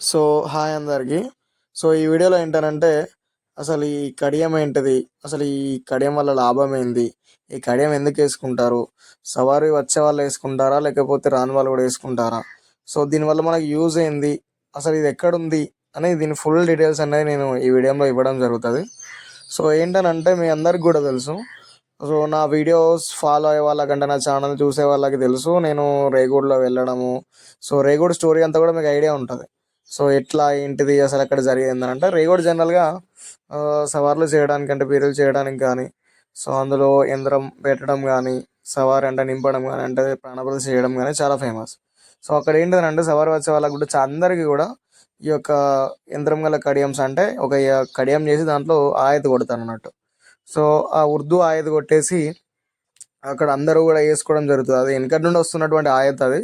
So hi అందరికీ. So ఈ వీడియోలో ఏంటనంటే అసలు ఈ కడియం ఏంటిది? అసలు ఈ కడియం వల్ల లాభం ఏంది? ఈ కడియం ఎందుకు వేసుకుంటారు? సవారీ వచ్చే వాళ్ళు వేసుకుంటారా? లేకపోతే రాని వాళ్ళు కూడా వేసుకుంటారా? సో దీనివల్ల మనకి యూజ్ ఏంది? అసలు ఇది ఎక్కడుంది? అనేది దీని ఫుల్ డీటెయిల్స్ అనేది నేను ఈ వీడియోలో ఇవ్వడం జరుగుతుంది. సో ఏంటనంటే మీ అందరికి కూడా తెలుసు. సో నా వీడియోస్ ఫాలో అయ్యే వాళ్ళకంటే నా ఛానల్ చూసే వాళ్ళకి తెలుసు. నేను రేగూడ్లో వెళ్ళడము. సో రేగూడ్ స్టోరీ అంతా కూడా మీకు ఐడియా ఉంటుంది. సో ఎట్లా ఏంటిది అసలు అక్కడ జరిగింది అంటే రేగోడ్ జనరల్గా సవార్లు చేయడానికి అంటే పీరులు చేయడానికి కానీ సో అందులో యంత్రం పెట్టడం కానీ సవారి అంటే నింపడం కానీ అంటే ప్రాణప్రతిష్ఠ చేయడం కానీ చాలా ఫేమస్. సో అక్కడ ఏంటంటే సవారి వచ్చే వాళ్ళకి కూడా అందరికీ కూడా ఈ యొక్క యంత్రం గల కడియంస్ అంటే ఒక కడియం చేసి దాంట్లో ఆయత కొడతాను అన్నట్టు. సో ఆ ఉర్దూ ఆయత కొట్టేసి అక్కడ అందరూ కూడా వేసుకోవడం జరుగుతుంది. అది వెనకటి నుండి వస్తున్నటువంటి ఆయత అది.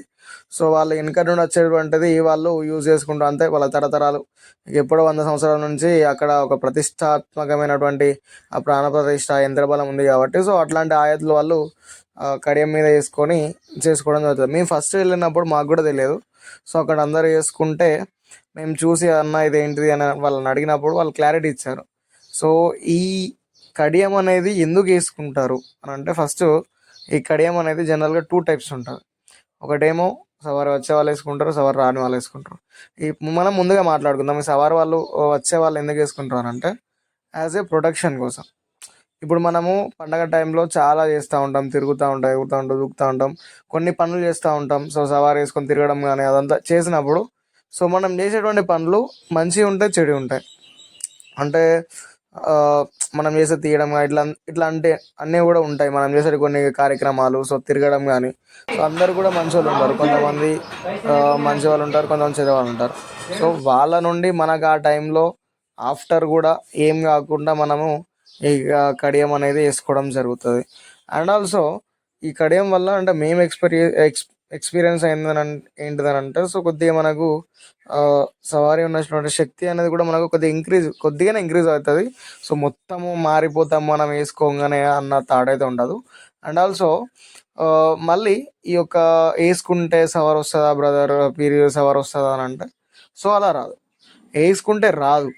సో వాళ్ళు వెనకటి నుండి వచ్చేటువంటిది వాళ్ళు యూజ్ చేసుకుంటూ అంతే వాళ్ళ తరతరాలు. ఎప్పుడో వంద సంవత్సరాల నుంచి అక్కడ ఒక ప్రతిష్టాత్మకమైనటువంటి ఆ ప్రాణ ప్రతిష్ట యంత్రబలం ఉంది కాబట్టి సో అట్లాంటి ఆయతలు వాళ్ళు కడియం మీద వేసుకొని చేసుకోవడం జరుగుతుంది. మేము ఫస్ట్ వెళ్ళినప్పుడు మాకు కూడా తెలియదు. సో అక్కడ అందరు వేసుకుంటే మేము చూసి అన్న ఇది ఏంటిది? అని వాళ్ళని అడిగినప్పుడు వాళ్ళు క్లారిటీ ఇచ్చారు. సో ఈ కడియం అనేది ఎందుకు వేసుకుంటారు అని అంటే ఫస్ట్ ఈ కడియం అనేది జనరల్గా టూ టైప్స్ ఉంటుంది ఒకటేమో సవారు వచ్చే వాళ్ళు వేసుకుంటారు సవారు రాని వాళ్ళు వేసుకుంటారు. ఈ మనం ముందుగా మాట్లాడుకుందాం. ఈ సవారు వాళ్ళు వచ్చే వాళ్ళు ఎందుకు వేసుకుంటారు అని అంటే యాజ్ ఏ ప్రొటెక్షన్ కోసం. ఇప్పుడు మనము పండగ టైంలో చాలా చేస్తూ ఉంటాం తిరుగుతూ ఉంటాం ఎగురుతూ ఉంటాం దూకుతూ ఉంటాం. కొన్ని పనులు చేస్తూ ఉంటాం. సో సవారు వేసుకొని తిరగడం కానీ అదంతా చేసినప్పుడు సో మనం చేసేటువంటి పనులు మంచిగా ఉంటాయి చెడు ఉంటాయి అంటే మనం చేసే తీయడం కానీ ఇట్లా ఇట్లా అంటే అన్నీ కూడా ఉంటాయి. మనం చేసే కొన్ని కార్యక్రమాలు సో తిరగడం కానీ సో అందరు కూడా మంచి వాళ్ళు ఉంటారు. కొంతమంది మంచి వాళ్ళు ఉంటారు కొంతమంది చెడ్డ వాళ్ళు ఉంటారు. సో వాళ్ళ నుండి మనకు ఆ టైంలో ఆఫ్టర్ కూడా ఏం కాకుండా మనము ఈ కడియం అనేది వేసుకోవడం జరుగుతుంది. అండ్ ఆల్సో ఈ కడియం వల్ల అంటే మేము ఎక్స్పీరియన్స్ ఎక్స్ ఎక్స్పీరియన్స్ అయిందని ఏంటిదని అంటే సో కొద్దిగా మనకు సవారీ ఉన్నటువంటి శక్తి అనేది కూడా మనకు కొద్దిగా ఇంక్రీజ్ కొద్దిగానే ఇంక్రీజ్ అవుతుంది. సో మొత్తము మారిపోతాం మనం వేసుకోగానే అన్న థాట్ అయితే ఉండదు. అండ్ ఆల్సో మళ్ళీ ఈ యొక్క వేసుకుంటే సవర్ వస్తుందా బ్రదర్ పీరియడ్ సవర్ వస్తుందా అని అంటే సో అలా రాదు. వేసుకుంటే రాదు.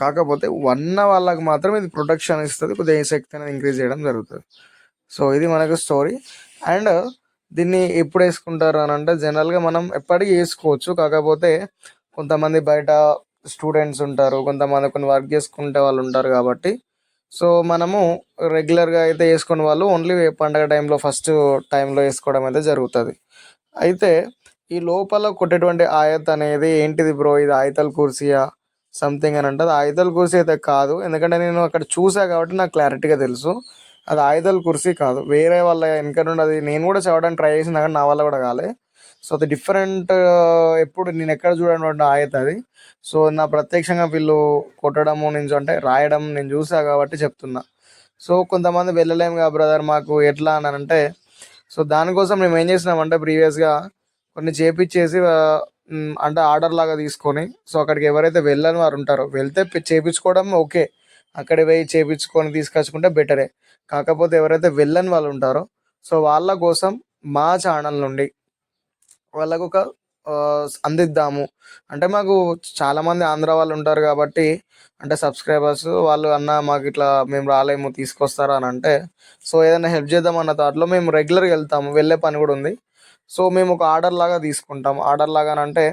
కాకపోతే వన్న వాళ్ళకి మాత్రం ఇది ప్రొటెక్షన్ ఇస్తుంది. కొద్దిగా శక్తి అనేది ఇంక్రీజ్ చేయడం జరుగుతుంది. సో ఇది మనకు స్టోరీ అండ్ దీన్ని ఎప్పుడు వేసుకుంటారు అని అంటే జనరల్గా మనం ఎప్పటికీ వేసుకోవచ్చు. కాకపోతే కొంతమంది బయట స్టూడెంట్స్ ఉంటారు కొంతమంది కొన్ని వర్క్ చేసుకుంటే వాళ్ళు ఉంటారు కాబట్టి. సో మనము రెగ్యులర్గా అయితే వేసుకునే వాళ్ళు ఓన్లీ పండగ టైంలో ఫస్ట్ టైంలో వేసుకోవడం అయితే జరుగుతుంది. అయితే ఈ లోపల కొట్టేటువంటి ఆయత్ అనేది ఏంటిది బ్రో ఇది ఆయతల్ కుర్సియా సంథింగ్ అని అంటే ఆయతల్ కుర్సీ అయితే కాదు. ఎందుకంటే నేను అక్కడ చూసా కాబట్టి నాకు క్లారిటీగా తెలుసు. అది ఆయుధాల కుర్సీ కాదు. వేరే వాళ్ళ వెనక నుండి అది నేను కూడా చదవడానికి ట్రై చేసిన కానీ నా వల్ల కూడా కాలే. సో అది డిఫరెంట్ ఎప్పుడు నేను ఎక్కడ చూడనటువంటి ఆయత అది. సో నా ప్రత్యక్షంగా వీళ్ళు కొట్టడము నేను అంటే రాయడం నేను చూసా కాబట్టి చెప్తున్నా. సో కొంతమంది వెళ్ళలేము కదా బ్రదర్ మాకు ఎట్లా అని అంటే సో దానికోసం మేము ఏం చేసినామంటే ప్రీవియస్గా కొన్ని చేపిచ్చేసి అంటే ఆర్డర్ లాగా తీసుకొని సో అక్కడికి ఎవరైతే వెళ్ళని వారు ఉంటారో వెళ్తే చేపించుకోవడం ఓకే. అక్కడ పోయి చేపించుకొని తీసుకొచ్చుకుంటే బెటరే. కాకపోతే ఎవరైతే వెళ్ళని వాళ్ళు ఉంటారో సో వాళ్ళ కోసం మా ఛానల్ నుండి వాళ్ళకు ఒక అందిద్దాము. అంటే మాకు చాలామంది ఆంధ్ర వాళ్ళు ఉంటారు కాబట్టి అంటే సబ్స్క్రైబర్స్ వాళ్ళు అన్న మాకు ఇట్లా మేము రాలేము తీసుకొస్తారా అని అంటే సో ఏదైనా హెల్ప్ చేద్దాం అన్న థాట్లో మేము రెగ్యులర్గా వెళ్తాము వెళ్ళే పని కూడా ఉంది. సో మేము ఒక ఆర్డర్ లాగా తీసుకుంటాం ఆర్డర్ లాగా అని అంటే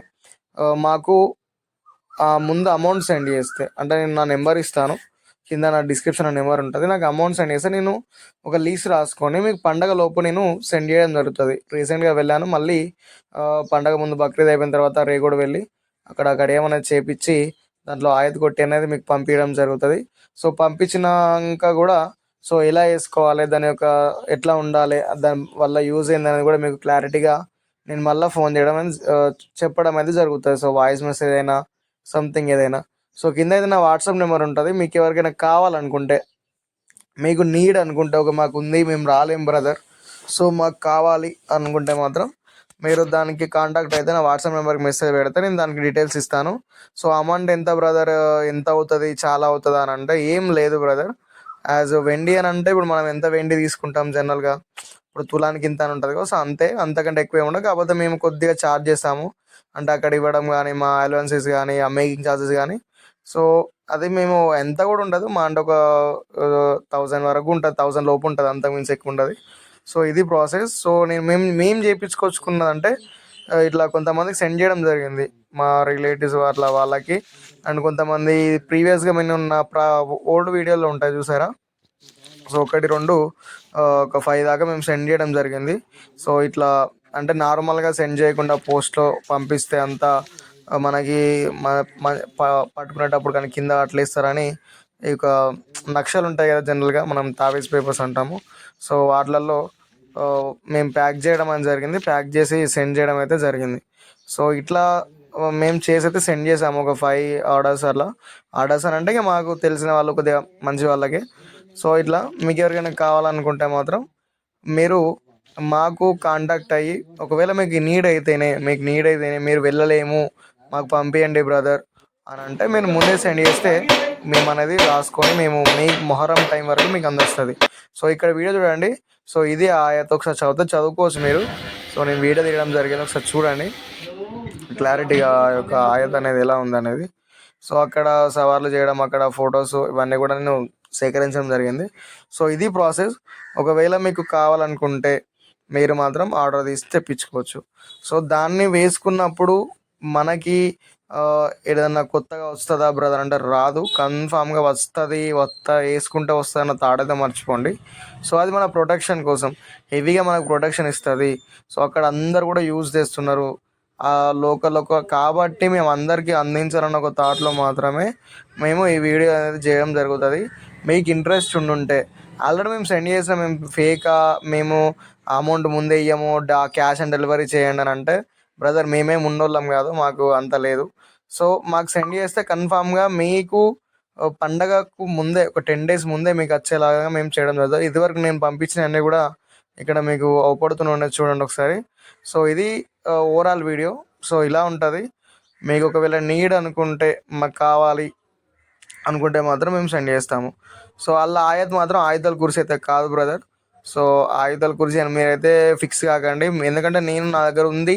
మాకు ముందు అమౌంట్ సెండ్ చేస్తే అంటే నేను నా నెంబర్ ఇస్తాను. కింద నా డిస్క్రిప్షన్ నెంబర్ ఉంటుంది. నాకు అమౌంట్ సెండ్ చేస్తే నేను ఒక లీస్ రాసుకొని మీకు పండగ లోపు నేను సెండ్ చేయడం జరుగుతుంది. రీసెంట్గా వెళ్ళాను. మళ్ళీ పండగ ముందు బక్రీద్ అయిపోయిన తర్వాత రేగూడ వెళ్ళి అక్కడ అక్కడ ఏమైనా చేపించి దాంట్లో ఆయత కొట్టి అనేది మీకు పంపించడం జరుగుతుంది. సో పంపించినాక కూడా సో ఎలా వేసుకోవాలి దాని యొక్క ఎట్లా ఉండాలి దాని వల్ల యూజ్ అయిందనేది కూడా మీకు క్లారిటీగా నేను మళ్ళీ ఫోన్ చేయడం అనేది చెప్పడం అయితే జరుగుతుంది. సో వాయిస్ మెసేజ్ అయినా సంథింగ్ ఏదైనా. సో కింద అయితే నా వాట్సాప్ నెంబర్ ఉంటుంది. మీకు ఎవరికైనా కావాలనుకుంటే మీకు నీడ్ అనుకుంటే ఒక మాకు ఉంది మేము రాలేం బ్రదర్ సో మాకు కావాలి అనుకుంటే మాత్రం మీరు దానికి కాంటాక్ట్ అయితే నా వాట్సాప్ నెంబర్కి మెసేజ్ పెడితే నేను దానికి డీటెయిల్స్ ఇస్తాను. సో అమౌంట్ ఎంత బ్రదర్ ఎంత అవుతుంది? చాలా అవుతుంది అని అంటే ఏం లేదు బ్రదర్ యాజ్ వెండి అని అంటే ఇప్పుడు మనం ఎంత వెండి తీసుకుంటాం జనరల్గా ఇప్పుడు తులానికి ఇంత అని ఉంటుంది కదా సో అంతే. అంతకంటే ఎక్కువ ఉండదు. కాకపోతే మేము కొద్దిగా ఛార్జ్ చేస్తాము. అంటే అక్కడ ఇవ్వడం కానీ మా అలవెన్సెస్ కానీ ఆ మేకింగ్ ఛార్జెస్ కానీ సో అది మేము ఎంత కూడా ఉండదు. మా అంటే ఒక థౌజండ్ వరకు ఉంటుంది. థౌజండ్ లోపు ఉంటుంది. అంతకు మించి ఎక్కువ ఉండదు. సో ఇది ప్రాసెస్. సో నేను మేము మేము చేయించుకొచ్చుకున్నదంటే ఇట్లా కొంతమందికి సెండ్ చేయడం జరిగింది. మా రిలేటివ్స్ అట్లా వాళ్ళకి. అండ్ కొంతమంది ప్రీవియస్గా మేము ఉన్న ప్రా ఓల్డ్ వీడియోలో ఉంటాయి చూసారా? సో ఒకటి రెండు ఒక ఫైవ్ దాకా మేము సెండ్ చేయడం జరిగింది. సో ఇట్లా అంటే నార్మల్గా సెండ్ చేయకుండా పోస్ట్లో పంపిస్తే అంతా మనకి పట్టుకునేటప్పుడు కానీ కింద అట్లా ఇస్తారని ఈ యొక్క నక్షలు ఉంటాయి కదా జనరల్గా మనం తావేజ్ పేపర్స్ అంటాము. సో వాటిలలో మేము ప్యాక్ చేయడం అని జరిగింది. ప్యాక్ చేసి సెండ్ చేయడం అయితే జరిగింది. సో ఇట్లా మేము చేసి అయితే సెండ్ చేసాము ఒక ఫైవ్ ఆర్డర్స్ అలా ఆర్డర్స్ అని అంటే ఇక మాకు తెలిసిన వాళ్ళు కొద్దిగా మంచి వాళ్ళకి. సో ఇట్లా మీకు ఎవరికైనా కావాలనుకుంటే మాత్రం మీరు మాకు కాంటాక్ట్ అయ్యి ఒకవేళ మీకు నీడ్ అయితేనే మీకు నీడ్ అయితేనే మీరు వెళ్ళలేము మాకు పంపించండి బ్రదర్. అని అంటే మీరు ముందే సెండ్ చేస్తే మేము అనేది రాసుకొని మేము మీ మొహరం టైం వరకు మీకు అందిస్తుంది. సో ఇక్కడ వీడియో చూడండి. సో ఇది ఆయత ఒకసారి చదివితే చదువుకోవచ్చు మీరు. సో నేను వీడియో తీయడం జరిగింది. ఒకసారి చూడండి. క్లారిటీగా ఆ యొక్క ఆయత అనేది ఎలా ఉందనేది. సో అక్కడ సవార్లు చేయడం అక్కడ ఫొటోస్ ఇవన్నీ కూడా నేను సేకరించడం జరిగింది. సో ఇది ప్రాసెస్ ఒకవేళ మీకు కావాలనుకుంటే మీరు మాత్రం ఆర్డర్ తీసి తెప్పించుకోవచ్చు. సో దాన్ని వేసుకున్నప్పుడు మనకి ఏదైనా కొత్తగా వస్తుందా బ్రదర్? అంటే రాదు. కన్ఫామ్గా వస్తుంది వస్తా వేసుకుంటే వస్తుంది అన్న తాడైతే మర్చిపోండి. సో అది మన ప్రొటెక్షన్ కోసం. హెవీగా మనకు ప్రొటెక్షన్ ఇస్తుంది. సో అక్కడ అందరు కూడా యూజ్ చేస్తున్నారు. ఆ లోకల్ ఒక కాబట్టి మేము అందరికీ అందించాలన్న ఒక థాట్లో మాత్రమే మేము ఈ వీడియో అనేది చేయడం జరుగుతుంది. మీకు ఇంట్రెస్ట్ ఉండుంటే ఆల్రెడీ మేము సెండ్ చేసిన మేము ఫేకా మేము అమౌంట్ ముందే ఇయ్యము డా క్యాష్ ఆన్ డెలివరీ చేయండి అని అంటే బ్రదర్ మేమే ఉన్నోళ్ళం కాదు మాకు అంత లేదు. సో మాకు సెండ్ చేస్తే కన్ఫామ్గా మీకు పండగకు ముందే ఒక టెన్ డేస్ ముందే మీకు వచ్చేలాగా మేము చేయడం జరుగుతుంది. ఇదివరకు నేను పంపించిన అన్నీ కూడా ఇక్కడ మీకు అవపడుతూనే ఉన్నది చూడండి ఒకసారి. సో ఇది ఓవరాల్ వీడియో సో ఇలా ఉంటుంది. మీకు ఒకవేళ నీడ్ అనుకుంటే మాకు కావాలి అనుకుంటే మాత్రం మేము సెండ్ చేస్తాము. సో అలా ఆయత్ మాత్రం ఆయుధాల కురిసి అయితే కాదు బ్రదర్ సో ఆయుధాల కురిసి అని మీరైతే ఫిక్స్ కాకండి. ఎందుకంటే నేను నా దగ్గర ఉంది.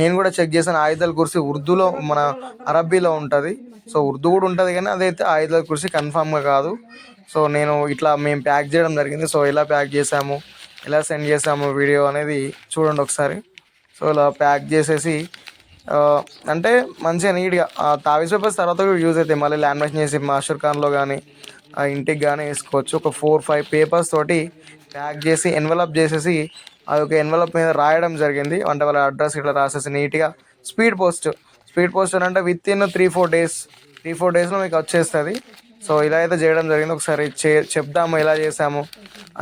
నేను కూడా చెక్ చేశాను ఆయుధాల కుర్సీ ఉర్దూలో మన అరబ్బీలో ఉంటుంది. సో ఉర్దూ కూడా ఉంటుంది కానీ అదైతే ఆయుధాల కుర్సీ కన్ఫామ్గా కాదు. సో నేను ఇట్లా మేము ప్యాక్ చేయడం జరిగింది. సో ఎలా ప్యాక్ చేసాము ఎలా సెండ్ చేసాము వీడియో అనేది చూడండి ఒకసారి. సో ఇలా ప్యాక్ చేసేసి అంటే మంచిగా నీట్గా తావీస్ పేపర్స్ తర్వాత కూడా యూజ్ అవుతాయి. మళ్ళీ లామినేషన్ చేసి మాస్టర్ ఖాన్లో కానీ ఇంటికి కానీ వేసుకోవచ్చు. ఒక ఫోర్ ఫైవ్ పేపర్స్ తోటి ప్యాక్ చేసి ఎన్వలప్ చేసేసి ఆ యొక్క ఎన్వలప్ మీద రాయడం జరిగింది. అంటే వాళ్ళ అడ్రస్ ఇట్లా రాసేసి నీట్గా స్పీడ్ పోస్ట్ స్పీడ్ పోస్ట్ అని అంటే within three four days three four డేస్లో మీకు వచ్చేస్తుంది. సో ఇలా అయితే చేయడం జరిగింది. ఒకసారి చే చెప్దాము ఎలా చేసాము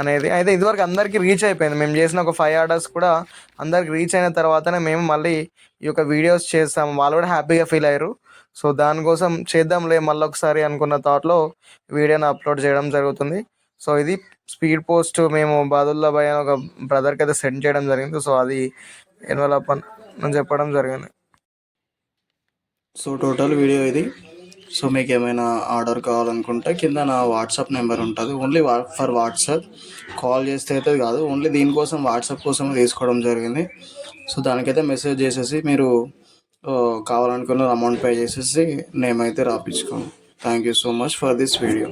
అనేది. అయితే ఇదివరకు అందరికీ రీచ్ అయిపోయింది. మేము చేసిన ఒక ఫైవ్ ఆర్డర్స్ కూడా అందరికి రీచ్ అయిన తర్వాతనే మేము మళ్ళీ ఈ యొక్క వీడియోస్ చేస్తాము. వాళ్ళు కూడా హ్యాపీగా ఫీల్ అయ్యారు. సో దానికోసం చేద్దాంలే మళ్ళీ ఒకసారి అనుకున్న థాట్లో వీడియోని అప్లోడ్ చేయడం జరుగుతుంది. సో ఇది స్పీడ్ పోస్ట్ మేము బాదుల్లా భయ్ అని ఒక బ్రదర్కి అయితే సెండ్ చేయడం జరిగింది. సో అది ఎన్వలప్ అని చెప్పడం జరిగింది. సో టోటల్ వీడియో ఇది. సో మీకు ఏమైనా ఆర్డర్ కావాలనుకుంటే కింద నా వాట్సాప్ నెంబర్ ఉంటుంది. ఓన్లీ వా ఫర్ వాట్సాప్. కాల్ చేస్తే అయితే కాదు. ఓన్లీ దీనికోసం వాట్సాప్ కోసం తీసుకోవడం జరిగింది. సో దానికైతే మెసేజ్ చేసేసి మీరు కావాలనుకున్న అమౌంట్ పే చేసేసి నేమైతే అయితే రాపించుకోండి thank you so much for this video.